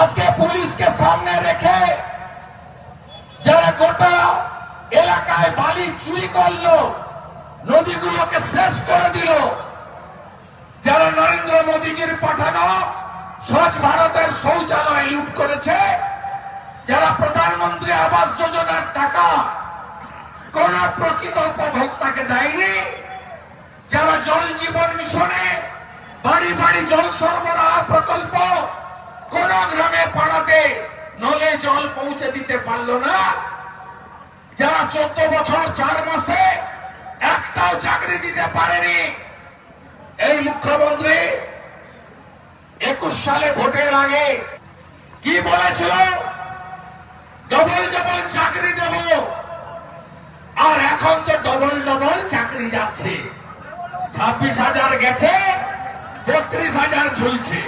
আজকে পুলিশকে সামনে রেখে যারা গোটা এলাকায় বালি চুরি করল, নদীগুলোকে শেষ করে দিল, যারা নরেন্দ্র মোদীজির পাঠানো স্বচ্ছ ভারতের শৌচালয় লুট করেছে, যারা প্রধানমন্ত্রী আবাস যোজনার টাকা কোন প্রকৃত উপভোক্তাকে দেয়নি, যারা জল জীবন মিশনে বাড়ি বাড়ি জল সরবরাহ প্রকল্প কোন গ্রামে পাড়াতে নলে জল পৌঁছে দিতে পারল না। যারা চোদ্দ বছর চার মাসে একটাও চাকরি দিতে পারেনি, এই মুখ্যমন্ত্রী একুশ সালে ভোটের আগে কি বলেছিল? ডবল ডবল চাকরি দেব। আর এখন তো ডবল ডবল চাকরি যাচ্ছে। ছাব্বিশ হাজার গেছে, বত্রিশ হাজার ঝুলছে।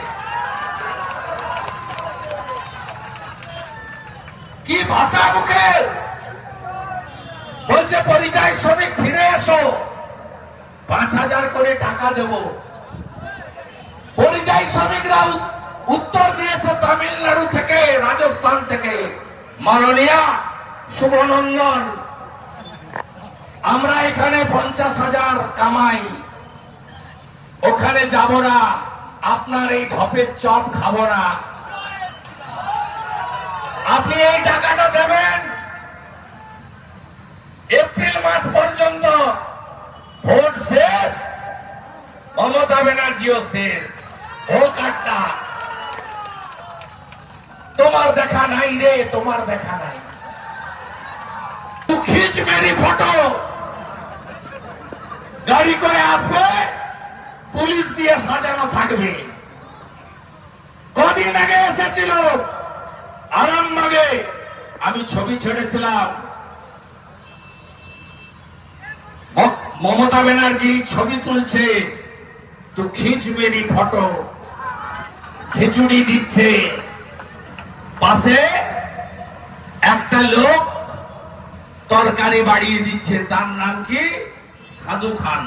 কি ভাষা মুখে? বলছে, পরিযায়ী শ্রমিক, ফিরে এসো। পাঁচ হাজার করে টাকা দেব। পরিযায়ী শ্রমিকরা উত্তর দিয়েছে তামিলনাড়ু থেকে, রাজস্থান থেকে। মাননীয়া, শুভনন্দন, আমরা এখানে পঞ্চাশ হাজার কামাই। ওখানে যাব না। আপনার এই ঢপের চপ খাব না। আপনি এই টাকাটা দেবেন এপ্রিল মাস পর্যন্ত। ভোট শেষ, মমতা ব্যানার্জিও শেষ। ভোট আটটা তোমার দেখা নাই রে, তোমার দেখা নাই। খিচ মেরি ফটো। গাড়ি করে আসবে, পুলিশ দিয়ে সাজানো থাকবে। কদিন আগে এসেছিল আরামবাগে আমি ছবি ছেড়েছিলাম। মমতা ব্যানার্জি ছবি তুলছে। তো খিচ মেরি ফটো। খিচুড়ি দিচ্ছে। পাশে একটা লোক তরকারি বাড়িয়ে দিচ্ছে। তার নাম কি? খাদু খান।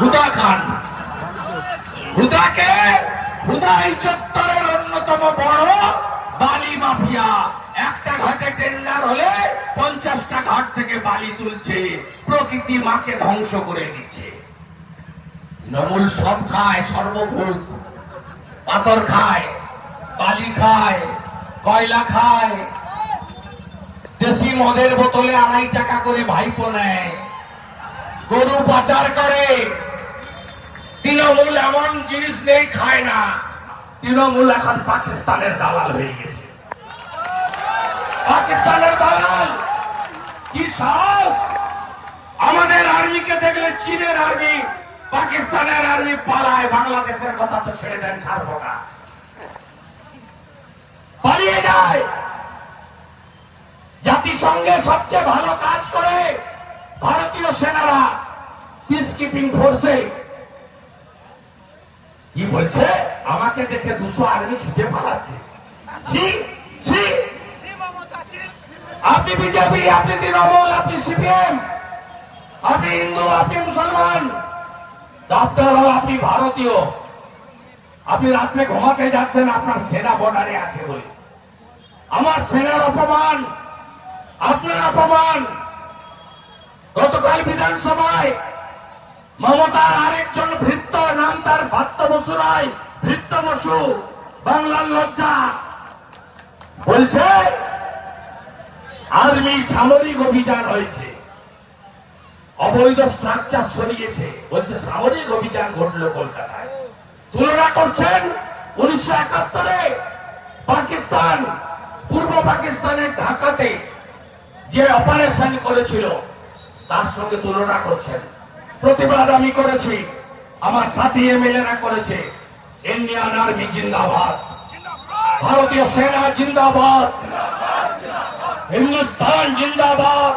হুদা খান। হুদাকে হুদা এই চত্বরের অন্যতম বড় বালি মাফিয়া। একটা ঘাটে টেন্ডার হলে পঞ্চাশটা ঘাট থেকে বালি তুলছে, প্রকৃতি মাকে ধ্বংস করে দিচ্ছে। নমুল সব খায়, সর্বভূত। পাথর খায়, বালি খায়, কয়লা খায়। দেশি মদের বোতলে আড়াই টাকা করে ভাইপো নেয়। গরু পাচার করে। তৃণমূল এমন জিনিস নেই, খায় না। তৃণমূল এখন পাকিস্তানের দালাল হয়ে গেছে। পাকিস্তানের দালাল, কি সাহস? আমাদের আর্মিকে দেখলে চীনের আর্মি, পাকিস্তানের আর্মি পালায়, বাংলাদেশের কথা তো ছেড়ে দেন, ছাড়বো না। পালিয়ে যায়। জাতিসংঘে সবচেয়ে ভালো কাজ করে ভারতীয় সেনারা পিস কিপিং ফোর্সে কি বলছে? আমাকে দেখে দুশো আর্মি ছুটে পালাচ্ছে। আপনি বিজেপি, আপনি তৃণমূল, আপনি সিপিএম, আপনি হিন্দু, আপনি মুসলমান, ডাক্তার হল আপনি ভারতীয়। আপনি রাত্রে ঘুমাতে যাচ্ছেন, আপনার সেনা বর্ডারে আছে বলে। আমার সেনার অপমান, আপনার অপমান। গতকাল বিধানসভায় মমতার আরেকজন ভৃত্য নাম তার ভাত্য বসু রায়, ভৃত্য বসু, বাংলার লজ্জা। বলছে, আর্মি সামরিক অভিযান হয়েছে, অবৈধ স্ট্রাকচার সরিয়েছে। বলছে, সামরিক অভিযান ঘটলো কলকাতায়। তুলনা করছেন উনিশশো একাত্তরে পাকিস্তান, পূর্ব পাকিস্তানের ঢাকাতে যে অপারেশন করেছিল, তার সঙ্গে তুলনা করছেন। প্রতিবাদ আমি করেছি। আমার সাথী এমএলএরা করেছে। ইন্ডিয়ান আর্মি জিন্দাবাদ। ভারতীয় সেনা জিন্দাবাদ। হিন্দুস্তান জিন্দাবাদ।